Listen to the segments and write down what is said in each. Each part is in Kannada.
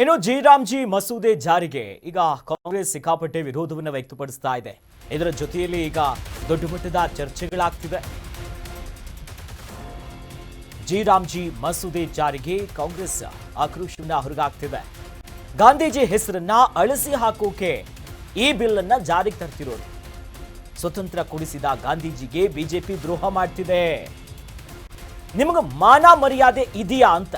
ಇನ್ನು ಜಿರಾಮ್ಜಿ ಮಸೂದೆ ಜಾರಿಗೆ. ಈಗ ಕಾಂಗ್ರೆಸ್ ಸಿಕ್ಕಾಪಟ್ಟೆ ವಿರೋಧವನ್ನು ವ್ಯಕ್ತಪಡಿಸ್ತಾ ಇದೆ. ಇದರ ಜೊತೆಯಲ್ಲಿ ಈಗ ದೊಡ್ಡ ಮಟ್ಟದ ಚರ್ಚೆಗಳಾಗ್ತಿವೆ. ಜಿರಾಮ್ಜಿ ಮಸೂದೆ ಜಾರಿಗೆ ಕಾಂಗ್ರೆಸ್ ಆಕ್ರೋಶವನ್ನ ಹೊರಗಾಗ್ತಿದೆ ಗಾಂಧೀಜಿ ಹೆಸರನ್ನ ಅಳಿಸಿ ಹಾಕೋಕೆ ಈ ಬಿಲ್ ಅನ್ನ ಜಾರಿಗೆ ತರ್ತಿರೋದು ಸ್ವತಂತ್ರ ಕೊಡಿಸಿದ ಗಾಂಧೀಜಿಗೆ ಬಿಜೆಪಿ ದ್ರೋಹ ಮಾಡ್ತಿದೆ. ನಿಮಗೆ ಮಾನ ಮರ್ಯಾದೆ ಇದೆಯಾ ಅಂತ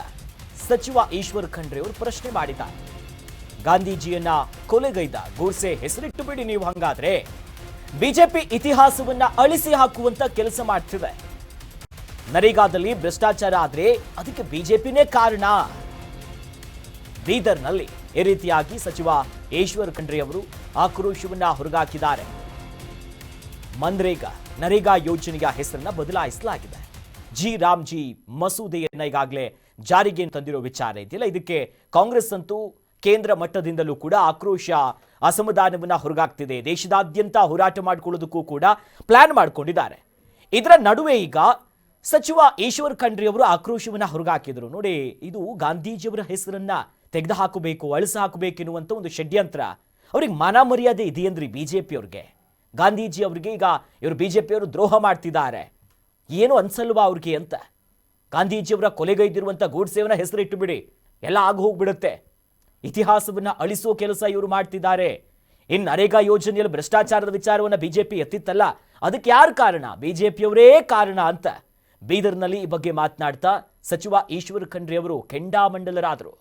ಸಚಿವ ಈಶ್ವರ್ ಖಂಡ್ರೆ ಅವರು ಪ್ರಶ್ನೆ ಮಾಡಿದ್ದಾರೆ. ಗಾಂಧೀಜಿಯನ್ನ ಕೊಲೆಗೈದ ಗೋಡ್ಸೆ ಹೆಸರಿಟ್ಟು ಬಿಡಿ ನೀವು ಹಂಗಾದ್ರೆ. ಬಿಜೆಪಿ ಇತಿಹಾಸವನ್ನ ಅಳಿಸಿ ಹಾಕುವಂತ ಕೆಲಸ ಮಾಡ್ತಿದೆ. ನರೇಗಾದಲ್ಲಿ ಭ್ರಷ್ಟಾಚಾರ ಆದ್ರೆ ಅದಕ್ಕೆ ಬಿಜೆಪಿನೇ ಕಾರಣ. ಬೀದರ್ನಲ್ಲಿ ಈ ರೀತಿಯಾಗಿ ಸಚಿವ ಈಶ್ವರ್ ಖಂಡ್ರೆ ಅವರು ಆಕ್ರೋಶವನ್ನ ಹೊರಗಾಕಿದ್ದಾರೆ. ಮನ್ರೇಗಾ ನರೇಗಾ ಯೋಜನೆಯ ಹೆಸರನ್ನ ಬದಲಾಯಿಸಲಾಗಿದೆ. ಜಿ ರಾಮ್ಜಿ ಮಸೂದೆಯನ್ನು ಈಗಾಗಲೇ ಜಾರಿಗೆ ತಂದಿರೋ ವಿಚಾರ ಇದೆಯಲ್ಲ. ಇದಕ್ಕೆ ಕಾಂಗ್ರೆಸ್ ಅಂತೂ ಕೇಂದ್ರ ಮಟ್ಟದಿಂದಲೂ ಕೂಡ ಆಕ್ರೋಶ ಅಸಮಾಧಾನವನ್ನು ಹೊರಗಾಗ್ತಿದೆ ದೇಶದಾದ್ಯಂತ ಹೋರಾಟ ಮಾಡಿಕೊಳ್ಳೋದಕ್ಕೂ ಕೂಡ ಪ್ಲಾನ್ ಮಾಡಿಕೊಂಡಿದ್ದಾರೆ. ಇದರ ನಡುವೆ ಈಗ ಸಚಿವ ಈಶ್ವರ್ ಖಂಡ್ರಿ ಅವರು ಆಕ್ರೋಶವನ್ನು ಹೊರಗಾಕಿದರು. ನೋಡಿ, ಇದು ಗಾಂಧೀಜಿಯವರ ಹೆಸರನ್ನ ತೆಗೆದು ಹಾಕಬೇಕು ಅಳಿಸಿ ಹಾಕಬೇಕೆನ್ನುವಂಥ ಒಂದು ಷಡ್ಯಂತ್ರ. ಅವ್ರಿಗೆ ಮಾನ ಮರ್ಯಾದೆ ಇದೆಯಂದ್ರಿ ಬಿಜೆಪಿ ಅವ್ರಿಗೆ ಗಾಂಧೀಜಿ ಅವರಿಗೆ ಈಗ ಇವರು ಬಿಜೆಪಿಯವರು ದ್ರೋಹ ಮಾಡ್ತಿದ್ದಾರೆ. ಏನು ಅನ್ಸಲ್ವಾ ಅವ್ರಿಗೆ ಅಂತ? ಗಾಂಧೀಜಿಯವರ ಕೊಲೆಗೈದಿರುವಂಥ ಗೂಡ್ಸೇವನ ಹೆಸರಿಟ್ಟು ಬಿಡಿ ಎಲ್ಲ ಆಗಿ ಹೋಗ್ಬಿಡುತ್ತೆ. ಇತಿಹಾಸವನ್ನು ಅಳಿಸೋ ಕೆಲಸ ಇವರು ಮಾಡ್ತಿದ್ದಾರೆ. ಇನ್ನು ನರೇಗಾ ಯೋಜನೆಯಲ್ಲಿ ಭ್ರಷ್ಟಾಚಾರದ ವಿಚಾರವನ್ನ ಬಿಜೆಪಿ ಎತ್ತಿತ್ತಲ್ಲ, ಅದಕ್ಕೆ ಯಾರು ಕಾರಣ? ಬಿಜೆಪಿಯವರೇ ಕಾರಣ ಅಂತ ಬೀದರ್ನಲ್ಲಿ ಈ ಬಗ್ಗೆ ಮಾತನಾಡ್ತಾ ಸಚಿವ ಈಶ್ವರ್ ಖಂಡ್ರೆ ಅವರು ಕೆಂಡಾಮಂಡಲರಾದರು.